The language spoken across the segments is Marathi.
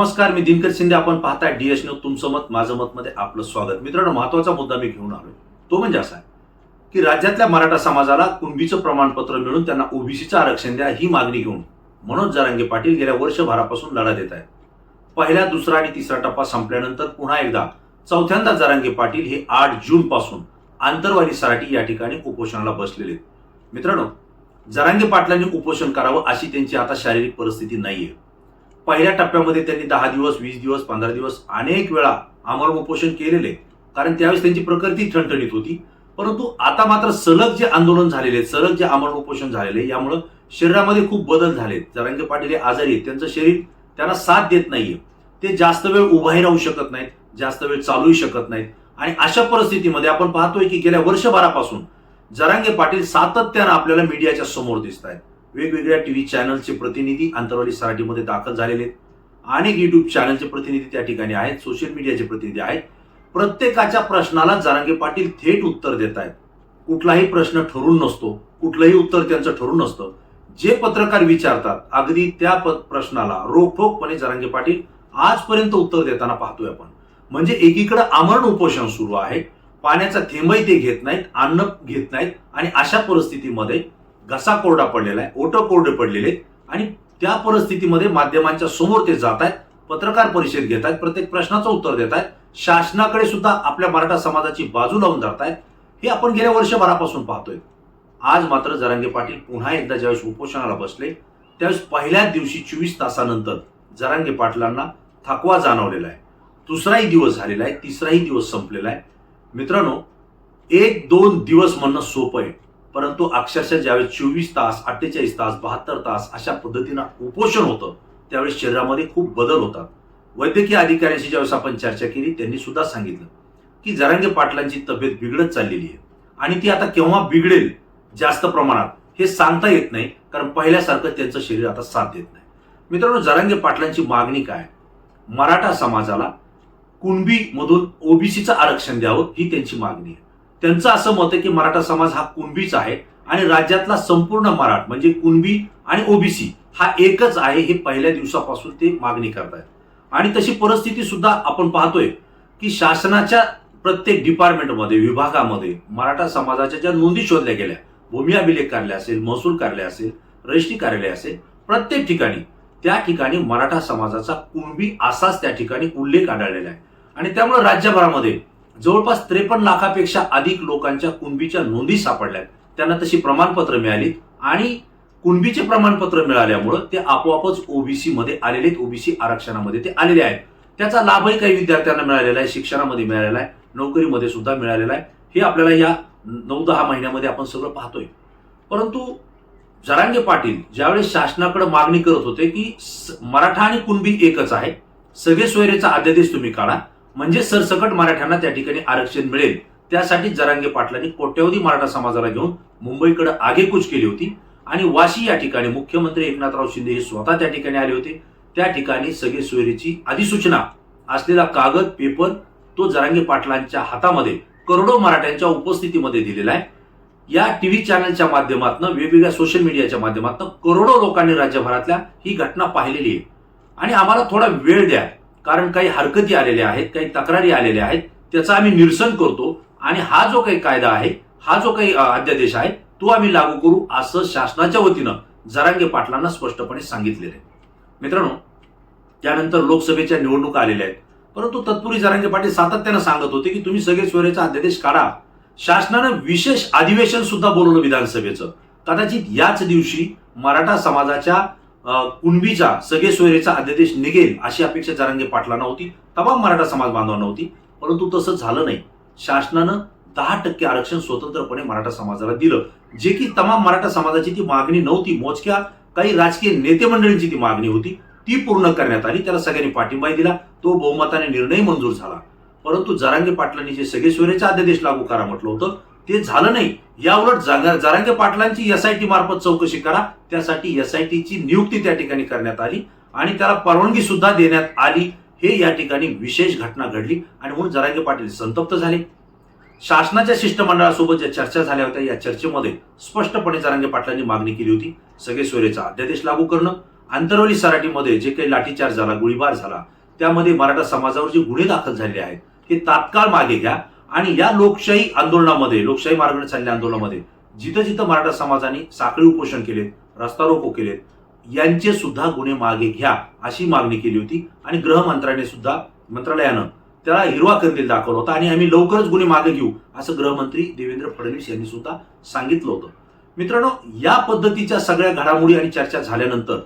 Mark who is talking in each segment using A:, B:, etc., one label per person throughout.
A: नमस्कार मी दिनकर शिंदे. आपण पाहताय डीएस न्यूज तुमचं मत माझं मत मध्ये आपलं स्वागत. मित्रांनो महत्त्वाचा मुद्दा मी घेऊन आलो तो म्हणजे असा आहे की राज्यातल्या मराठा समाजाला कुणबीचं प्रमाणपत्र मिळून त्यांना ओबीसीचं आरक्षण द्या ही मागणी घेऊन मनोज जरांगे पाटील गेल्या वर्षभरापासून लढा देत आहेत. पहिला दुसरा आणि तिसरा टप्पा संपल्यानंतर पुन्हा एकदा चौथ्यांदा जरांगे पाटील हे आठ जून पासून आंतरवाली सराटी या ठिकाणी उपोषणाला बसलेले मित्रांनो जरांगे पाटलांनी उपोषण करावं अशी त्यांची आता शारीरिक परिस्थिती नाहीये. पहिल्या टप्प्यामध्ये त्यांनी दहा दिवस वीस दिवस पंधरा दिवस अनेक वेळा आमरण उपोषण केलेले. कारण त्यावेळेस त्यांची प्रकृती ठणठणीत होती. परंतु आता मात्र सलग जे आंदोलन झालेले सलग जे आमरण उपोषण झालेले यामुळं शरीरामध्ये खूप बदल झालेत. जरांगे पाटील हे आजारी आहेत. त्यांचं शरीर त्यांना साथ देत नाहीये. ते जास्त वेळ उभाही राहू शकत नाहीत जास्त वेळ चालूही शकत नाहीत. आणि अशा परिस्थितीमध्ये आपण पाहतोय की गेल्या वर्षभरापासून जरांगे पाटील सातत्यानं आपल्याला मीडियाच्या समोर दिसत आहेत वेगवेगळ्या टीव्ही चॅनलचे प्रतिनिधी आंतरवाली सराटीमध्ये दाखल झालेले आहेत. अनेक युट्यूब चॅनलचे प्रतिनिधी त्या ठिकाणी आहेत. सोशल मीडियाचे प्रतिनिधी आहेत. प्रत्येकाच्या प्रश्नाला जरांगे पाटील थेट उत्तर देत आहेत. कुठलाही प्रश्न ठरून नसतो. कुठलंही उत्तर त्यांचं ठरून नसतं. जे पत्रकार विचारतात अगदी त्या प्रश्नाला रोखोकपणे जरांगे पाटील आजपर्यंत उत्तर देताना पाहतोय आपण. म्हणजे एकीकडे आमरण उपोषण सुरू आहे. पाण्याचा थेंबही ते घेत नाहीत अन्न घेत नाहीत आणि अशा परिस्थितीमध्ये घसा कोरडा पडलेला आहे ओटं कोरडे पडलेले आणि त्या परिस्थितीमध्ये माध्यमांच्या समोर ते जात आहेत पत्रकार परिषद घेत आहेत प्रत्येक प्रश्नाचं उत्तर देत आहेत शासनाकडे सुद्धा आपल्या मराठा समाजाची बाजू लावून धरतायत हे आपण गेल्या वर्षभरापासून पाहतोय. आज मात्र जरांगे पाटील पुन्हा एकदा ज्यावेळेस उपोषणाला बसले त्यावेळेस पहिल्याच दिवशी चोवीस तासानंतर जरांगे पाटलांना थकवा जाणवलेला आहे. दुसराही दिवस झालेला आहे तिसराही दिवस संपलेला आहे. मित्रांनो एक दोन दिवस म्हणणं सोपं आहे. परंतु अक्षरशः ज्यावेळेस चोवीस तास अठ्ठेचाळीस तास बहात्तर तास अशा पद्धतीनं उपोषण होतं त्यावेळेस शरीरामध्ये खूप बदल होतात. वैद्यकीय अधिकाऱ्यांशी ज्यावेळेस आपण चर्चा केली त्यांनी सुद्धा सांगितलं की जरांगे पाटलांची तब्येत बिघडत चाललेली आहे आणि ती आता केव्हा बिघडेल जास्त प्रमाणात हे सांगता येत नाही कारण पहिल्यासारखं त्यांचं शरीर आता साथ देत नाही. मित्रांनो जरांगे पाटलांची मागणी काय? मराठा समाजाला कुणबीमधून ओबीसीचं आरक्षण द्यावं ही त्यांची मागणी आहे. त्यांचं असं मत आहे की मराठा समाज हा कुणबीच आहे आणि राज्यातला संपूर्ण मराठ म्हणजे कुणबी आणि ओबीसी हा एकच आहे हे पहिल्या दिवसापासून ते मागणी करतायत. आणि तशी परिस्थिती सुद्धा आपण पाहतोय की शासनाच्या प्रत्येक डिपार्टमेंटमध्ये विभागामध्ये मराठा समाजाच्या ज्या नोंदी शोधल्या गेल्या भूमी अभिलेख कार्यालय असेल महसूल कार्यालय असेल रजिस्ट्री कार्यालय असेल प्रत्येक ठिकाणी त्या ठिकाणी मराठा समाजाचा कुणबी असाच त्या ठिकाणी उल्लेख आढळलेला आहे. आणि त्यामुळे राज्यभरामध्ये जवळपास त्रेपन्न लाखापेक्षा अधिक लोकांच्या कुणबीच्या नोंदी सापडल्या त्यांना तशी प्रमाणपत्र मिळाली आणि कुणबीचे प्रमाणपत्र मिळाल्यामुळं ते आपोआपच ओबीसी मध्ये आलेले आहेत. ओबीसी आरक्षणामध्ये ते आलेले आहेत. त्याचा लाभही काही विद्यार्थ्यांना मिळालेला आहे. शिक्षणामध्ये मिळालेला आहे. नोकरीमध्ये सुद्धा मिळालेला आहे. हे आपल्याला या नऊ दहा महिन्यामध्ये आपण सगळं पाहतोय. परंतु जरांगे पाटील ज्यावेळेस शासनाकडे मागणी करत होते की मराठा आणि कुणबी एकच आहे सगळे सोयरेचा अध्यादेश तुम्ही काढा म्हणजे सरसकट मराठ्यांना त्या ठिकाणी आरक्षण मिळेल. त्यासाठी जरांगे पाटलांनी कोट्यवधी मराठा समाजाला घेऊन मुंबईकडे आगेकूच केली होती. आणि वाशी या ठिकाणी मुख्यमंत्री एकनाथराव शिंदे हे स्वतः त्या ठिकाणी आले होते. त्या ठिकाणी सगळे सोयरीची अधिसूचना असलेला कागद पेपर तो जरांगे पाटलांच्या हातामध्ये करोडो मराठ्यांच्या उपस्थितीमध्ये दिलेला आहे. या टीव्ही चॅनलच्या माध्यमातून वेगवेगळ्या सोशल मीडियाच्या माध्यमातून करोडो लोकांनी राज्यभरातल्या ही घटना पाहिलेली आहे. आणि आम्हाला थोडा वेळ द्या. कारण काही हरकती आलेल्या आहेत काही तक्रारी आलेल्या आहेत त्याचं आम्ही निरसन करतो. आणि हा जो काही कायदा आहे हा जो काही अध्यादेश आहे तो आम्ही लागू करू असं शासनाच्या वतीनं जरांगे पाटलांना स्पष्टपणे सांगितलेलं आहे. मित्रांनो त्यानंतर लोकसभेच्या निवडणुका आलेल्या आहेत. परंतु तत्पूर्वी जरांगे पाटील सातत्यानं सांगत होते की तुम्ही सगळे सोयरेचा अध्यादेश काढा. शासनानं विशेष अधिवेशन सुद्धा बोलवलं विधानसभेचं. कदाचित याच दिवशी मराठा समाजाच्या कुणबीचा सगळे सोयरेचा अध्यादेश निघेल अशी अपेक्षा जरांगे पाटलांना होती. तमाम मराठा समाज बांधवांना होती. परंतु तसं झालं नाही. शासनानं दहा टक्के आरक्षण स्वतंत्रपणे मराठा समाजाला दिलं. जे की तमाम मराठा समाजाची ती मागणी नव्हती. मोजक्या काही राजकीय नेते मंडळींची ती मागणी होती. ती पूर्ण करण्यात आली. त्याला सगळ्यांनी पाठिंबाही दिला. तो बहुमताने निर्णय मंजूर झाला. परंतु जरांगे पाटलांनी जे सगळे सोयरेचा अध्यादेश लागू करा म्हटलं होतं ते झालं नाही. या उलट पाटलांची एस आय टी मार्फत चौकशी करा. त्यासाठी एस आय टीची नियुक्ती त्या ठिकाणी करण्यात आली आणि त्याला परवानगी सुद्धा देण्यात आली. हे या ठिकाणी विशेष घटना घडली आणि म्हणून जरांगे पाटील संतप्त झाले. शासनाच्या शिष्टमंडळासोबत ज्या चर्चा झाल्या होत्या या चर्चेमध्ये स्पष्टपणे जरांगे पाटलांनी मागणी केली होती. सगळे सोयरेचा अध्यादेश लागू करणं. आंतरवली सराटीमध्ये जे काही लाठीचार्ज झाला गोळीबार झाला त्यामध्ये मराठा समाजावर जे गुन्हे दाखल झाले आहेत ते तात्काळ मागे घ्या. आणि या लोकशाही आंदोलनामध्ये लोकशाही मार्गाने चाललेल्या आंदोलनामध्ये जिथं जिथं मराठा समाजाने साखळी उपोषण केलेत रस्ता रोको केलेत यांचे सुद्धा गुन्हे मागे घ्या अशी मागणी केली होती. आणि गृहमंत्र्याने सुद्धा मंत्रालयानं त्याला हिरवा कंदील दाखवला होता. आणि आम्ही लवकरच गुन्हे मागे घेऊ असं गृहमंत्री देवेंद्र फडणवीस यांनी सुद्धा सांगितलं होतं. मित्रांनो या पद्धतीच्या सगळ्या घडामोडी आणि चर्चा झाल्यानंतर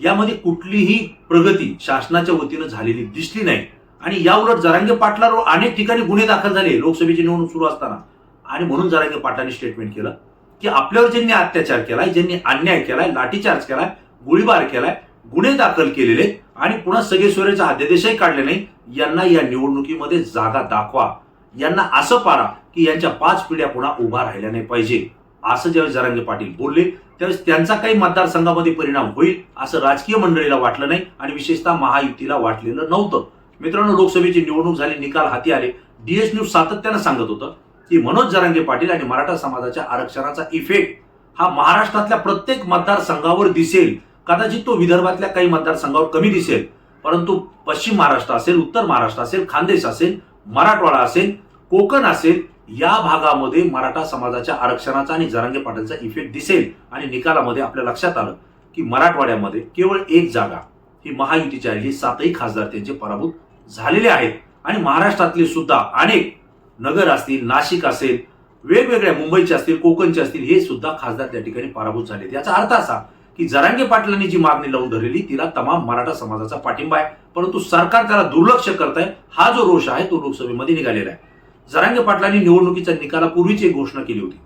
A: यामध्ये कुठलीही प्रगती शासनाच्या वतीनं झालेली दिसली नाही. आणि या उलट जरांगे पाटलावर अनेक ठिकाणी गुन्हे दाखल झाले लोकसभेची निवडणूक सुरू असताना. आणि म्हणून जरांगे पाटलांनी स्टेटमेंट केलं की आपल्यावर ज्यांनी अत्याचार केलाय ज्यांनी अन्याय केलाय लाठीचार्ज केलाय गोळीबार केलाय गुन्हे दाखल केलेले आणि पुन्हा सगळे सोयरेचा अध्यादेशही काढले नाही यांना या निवडणुकीमध्ये जागा दाखवा. यांना असं पारा की यांच्या पाच पिढ्या पुन्हा उभा राहिल्या नाही पाहिजे. असं ज्यावेळेस जरांगे पाटील बोलले त्यावेळेस त्यांचा काही मतदारसंघामध्ये परिणाम होईल असं राजकीय मंडळीला वाटलं नाही आणि विशेषतः महायुतीला वाटलेलं नव्हतं. मित्रांनो लोकसभेची निवडणूक झाली निकाल हाती आले. डीएस न्यूज सातत्यानं सांगत होतं की मनोज जरांगे पाटील आणि मराठा समाजाच्या आरक्षणाचा इफेक्ट हा महाराष्ट्रातल्या प्रत्येक मतदारसंघावर दिसेल. कदाचित तो विदर्भातल्या काही मतदारसंघावर कमी दिसेल. परंतु पश्चिम महाराष्ट्र असेल उत्तर महाराष्ट्र असेल खानदेश असेल मराठवाडा असेल कोकण असेल या भागामध्ये मराठा समाजाच्या आरक्षणाचा आणि जरांगे पाटीलचा इफेक्ट दिसेल. आणि निकालामध्ये आपल्या लक्षात आलं की मराठवाड्यामध्ये केवळ एक जागा ही महायुतीची आलेली सातही खासदार त्यांचे पराभूत झालेले आहेत. आणि महाराष्ट्रातले सुद्धा अनेक नगर असतील नाशिक असेल वेगवेगळ्या मुंबईचे असतील कोकणचे असतील हे सुद्धा खासदार त्या ठिकाणी पराभूत झाले याचा अर्थ असा की जरांगे पाटलांनी जी मागणी लावून धरलेली तिला तमाम मराठा समाजाचा पाठिंबा आहे. परंतु सरकार त्याला दुर्लक्ष करत आहे हा जो रोष आहे तो लोकसभेमध्ये निघालेला आहे. जरांगे पाटलांनी निवडणुकीच्या निकालापूर्वीच एक घोषणा केली होती.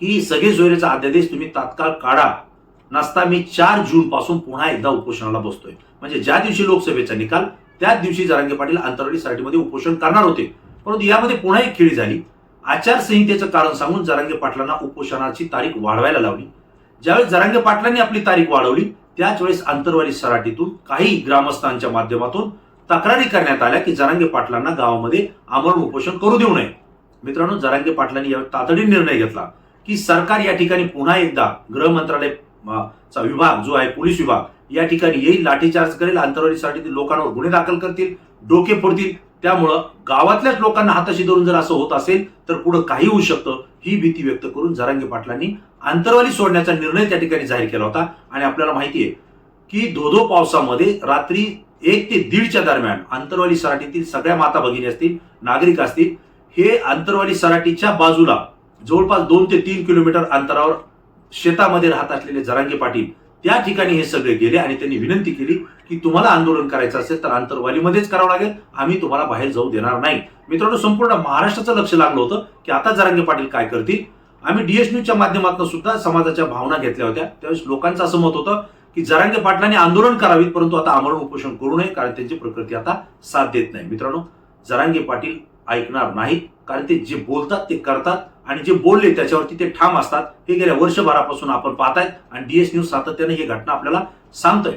A: की सगळे सोयरेचा अध्यादेश तुम्ही तात्काळ काढा. नसता मी चार जून पासून पुन्हा एकदा उपोषणाला बसतोय. म्हणजे ज्या दिवशी लोकसभेचा निकाल त्याच दिवशी जरांगे पाटील आंतरवाडी सराटीमध्ये उपोषण करणार होते. परंतु यामध्ये पुन्हा एक खेळी झाली. आचारसंहितेचं कारण सांगून जरांगे पाटलांना उपोषणाची तारीख वाढवायला लावली. ज्यावेळेस जरांगे पाटलांनी आपली तारीख वाढवली त्याच वेळेस अंतरवाली सराटीतून काही ग्रामस्थांच्या माध्यमातून तक्रारी करण्यात आल्या की जरांगे पाटलांना गावामध्ये आमरण उपोषण करू देऊ नये. मित्रांनो जरांगे पाटलांनी यावेळी तातडीने निर्णय घेतला की सरकार या ठिकाणी पुन्हा एकदा गृह मंत्रालय चा विभाग जो आहे पोलीस विभाग या ठिकाणी येईल लाठीचार्ज करेल आंतरवाडी लोकांवर गुन्हे दाखल करतील डोके फोडतील. त्यामुळं गावातल्याच लोकांना हाताशी धरून जर असं होत असेल तर पुढं काही होऊ शकतं ही भीती व्यक्त करून जरांगे पाटलांनी आंतरवाली सोडण्याचा निर्णय त्या ठिकाणी जाहीर केला होता. आणि आपल्याला माहिती आहे की धोधो पावसामध्ये रात्री एक ते दीडच्या दरम्यान आंतरवाली सराटीतील सगळ्या माता भगिनी असतील नागरिक असतील हे आंतरवाली सराटीच्या बाजूला जवळपास दोन ते तीन किलोमीटर अंतरावर शेतामध्ये राहत असलेले जरांगे पाटील त्या ठिकाणी हे सगळे गेले आणि त्यांनी विनंती केली की तुम्हाला आंदोलन करायचं असेल तर आंतरवालीमध्येच करावं लागेल. आम्ही तुम्हाला बाहेर जाऊ देणार नाही. मित्रांनो संपूर्ण महाराष्ट्राचं लक्ष लागलं होतं की आता जरांगे पाटील काय करतील? आम्ही डीएस न्यूजच्या माध्यमातून सुद्धा समाजाच्या भावना घेतल्या होत्या. त्यावेळेस लोकांचं असं मत होतं की जरांगे पाटलांनी आंदोलन करावीत परंतु आता आमरण उपोषण करू नये कारण त्यांची प्रकृती आता साथ देत नाही. मित्रांनो जरांगे पाटील ऐकणार नाहीत. कारण ते जे बोलतात ते करतात आणि जे बोलले त्याच्यावरती ते ठाम असतात. हे गेल्या वर्षभरापासून आपण पाहतायत आणि डीएस न्यूज सातत्याने ही घटना आपल्याला सांगतोय.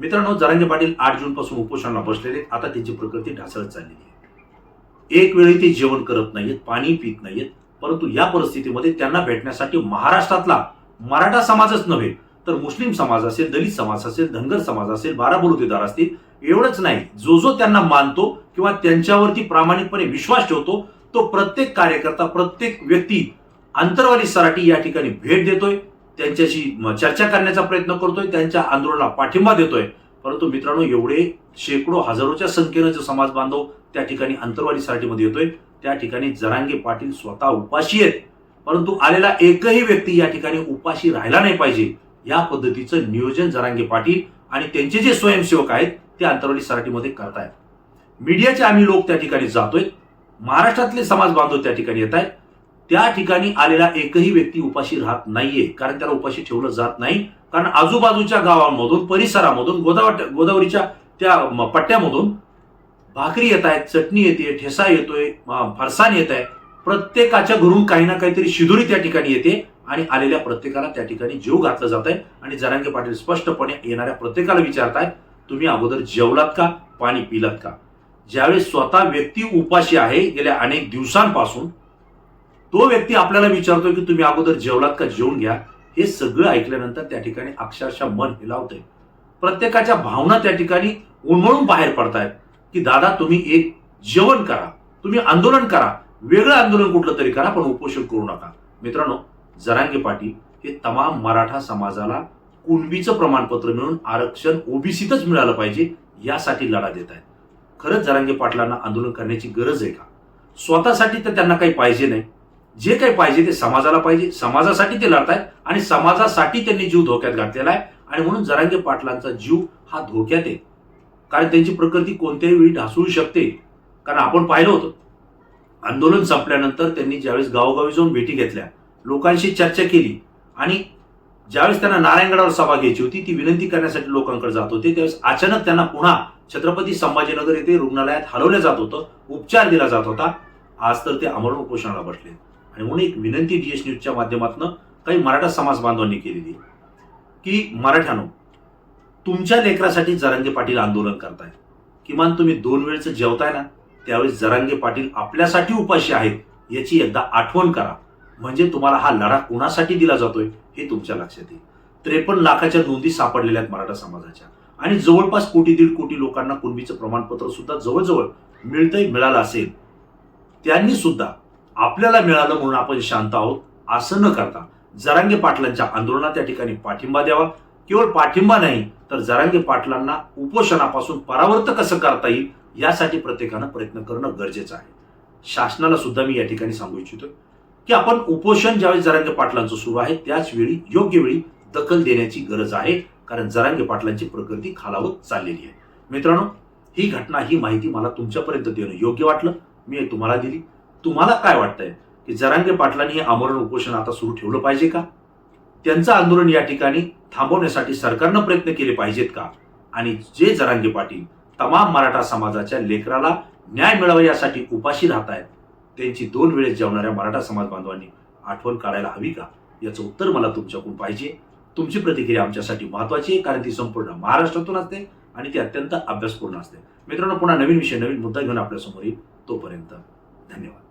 A: मित्रांनो जरांगे पाटील आठ जून पासून उपोषणाला बसलेले आता त्यांची प्रकृती ढासळत चाललेली आहे. एक वेळी ते जेवण करत नाहीयेत पाणी पित नाहीयेत परंतु या परिस्थितीमध्ये त्यांना भेटण्यासाठी महाराष्ट्रातला मराठा समाजच नव्हे तर मुस्लिम समाज असेल दलित समाज असेल धनगर समाज असेल बारा बलुतेदार असतील एवढंच नाही जो जो त्यांना मानतो किंवा त्यांच्यावरती प्रामाणिकपणे विश्वास ठेवतो तो प्रत्येक कार्यकर्ता प्रत्येक व्यक्ती आंतरवाली सराठी या ठिकाणी भेट देतोय त्यांच्याशी चर्चा करण्याचा प्रयत्न करतोय त्यांच्या आंदोलनाला पाठिंबा देतोय. परंतु मित्रांनो एवढे शेकडो हजारोच्या संख्येनं जो समाज बांधव त्या ठिकाणी आंतरवाली सराठीमध्ये येतोय त्या ठिकाणी जरांगे पाटील स्वतः उपाशी आहेत. परंतु आलेला एकही व्यक्ती या ठिकाणी उपाशी राहिला नाही पाहिजे. या पद्धतीचं नियोजन जरांगे पाटील आणि त्यांचे जे स्वयंसेवक आहेत ते आंतरवाली सराठीमध्ये करतायत. मीडियाचे आम्ही लोक त्या ठिकाणी जातोय. महाराष्ट्रातले समाज बांधव त्या ठिकाणी येत आहेत त्या ठिकाणी आलेला एकही व्यक्ती उपाशी राहत नाहीये कारण त्याला उपाशी ठेवलं जात नाही. कारण आजूबाजूच्या गावांमधून परिसरामधून गोदावट गोदावरीच्या त्या पट्ट्यामधून भाकरी येत आहेत चटणी येते ठेसा येतोय फरसाण येत आहे प्रत्येकाच्या घरून काही ना काहीतरी शिदुरी त्या ठिकाणी येते आणि आलेल्या प्रत्येकाला त्या ठिकाणी जीव घातलं जात आहे आणि जरांगे पाटील स्पष्टपणे येणाऱ्या प्रत्येकाला विचारतायत तुम्ही अगोदर जेवलात का? पाणी पिलात का? ज्यावेळेस स्वतः व्यक्ती उपाशी आहे गेल्या अनेक दिवसांपासून तो व्यक्ती आपल्याला विचारतोय की तुम्ही अगोदर जेवलात का? जेवून घ्या. हे सगळं ऐकल्यानंतर त्या ठिकाणी अक्षरशः मन हिलावतंय. प्रत्येकाच्या भावना त्या ठिकाणी उन्मळून बाहेर पडतायत की दादा तुम्ही एक जेवण करा. तुम्ही आंदोलन करा. वेगळं आंदोलन कुठलं तरी करा पण उपोषण करू नका. मित्रांनो जरांगे पाटील हे तमाम मराठा समाजाला कुणबीचं प्रमाणपत्र मिळून आरक्षण ओबीसीतच मिळालं पाहिजे यासाठी लढा देत आहेत. खरंच जरांगे पाटलांना आंदोलन करण्याची गरज आहे का? स्वतःसाठी तर त्यांना काही पाहिजे नाही. जे काही पाहिजे ते समाजाला पाहिजे. समाजासाठी ते लढतायत आणि समाजासाठी त्यांनी जीव धोक्यात घातलेला आहे आणि म्हणून जरांगे पाटलांचा जीव हा धोक्यात आहे. कारण त्यांची प्रकृती कोणत्याही वेळी ढासळू शकते. कारण आपण पाहिलं होतं आंदोलन संपल्यानंतर त्यांनी ज्यावेळेस गावोगावी जाऊन भेटी घेतल्या लोकांशी चर्चा केली आणि ज्यावेळेस त्यांना नारायणगडावर सभा घ्यायची होती ती विनंती करण्यासाठी लोकांकडे जात होते. त्यावेळेस अचानक त्यांना पुन्हा छत्रपती संभाजीनगर येथे रुग्णालयात हलवलं जात होतं उपचार दिला जात होता. आज तर ते अमरण उपोषणाला बसले. आणि म्हणून एक विनंती डीएस न्यूजच्या माध्यमातून काही मराठा समाज बांधवांनी केलेली की मराठ्यानो तुमच्या लेकरासाठी जरांगे पाटील आंदोलन करताय किमान तुम्ही दोन वेळचं जेवताय ना त्यावेळेस जरांगे पाटील आपल्यासाठी उपाशी आहेत याची एकदा आठवण करा. म्हणजे तुम्हाला हा लढा कुणासाठी दिला जातोय हे तुमच्या लक्षात येईल. त्रेपन्न लाखाच्या नोंदी सापडलेल्या आहेत मराठा समाजाच्या. आणि जवळपास कोटी दीड कोटी लोकांना कुणबीचं प्रमाणपत्र सुद्धा जवळजवळ मिळतंय मिळालं असेल त्यांनी सुद्धा आपल्याला मिळालं म्हणून आपण शांत आहोत असं न करता जरांगे पाटलांच्या आंदोलनात त्या ठिकाणी पाठिंबा द्यावा. केवळ पाठिंबा नाही तर जरांगे पाटलांना उपोषणापासून परावर्त कसं करता येईल यासाठी प्रत्येकानं प्रयत्न करणं गरजेचं आहे. शासनाला सुद्धा मी या ठिकाणी सांगू इच्छितो की आपण उपोषण ज्यावेळी जरांगे पाटलांचं सुरू आहे त्याच वेळी योग्य वेळी दखल देण्याची गरज आहे कारण जरांगे पाटलांची प्रकृती खालावत चाललेली आहे. मित्रांनो ही घटना ही माहिती मला तुमच्यापर्यंत देणं योग्य वाटलं. मी तुम्हाला दिली. तुम्हाला काय वाटतंय? की जरांगे पाटलांनी हे आमरण उपोषण आता सुरू ठेवलं पाहिजे का? त्यांचं आंदोलन या ठिकाणी थांबवण्यासाठी सरकारनं प्रयत्न केले पाहिजेत का? आणि जे जरांगे पाटील तमाम मराठा समाजाच्या लेकराला न्याय मिळावा यासाठी उपाशी राहत आहेत त्यांची दोन वेळेस जेवणाऱ्या मराठा समाज बांधवांनी आठवण काढायला हवी का? याचं उत्तर मला तुमच्याकडून पाहिजे. तुमची प्रतिक्रिया आमच्यासाठी महत्वाची आहे कारण ती संपूर्ण महाराष्ट्रातून असते आणि ती अत्यंत अभ्यासपूर्ण असते. मित्रांनो पुन्हा नवीन विषय नवीन मुद्दा घेऊन आपल्यासमोर येईल तोपर्यंत धन्यवाद.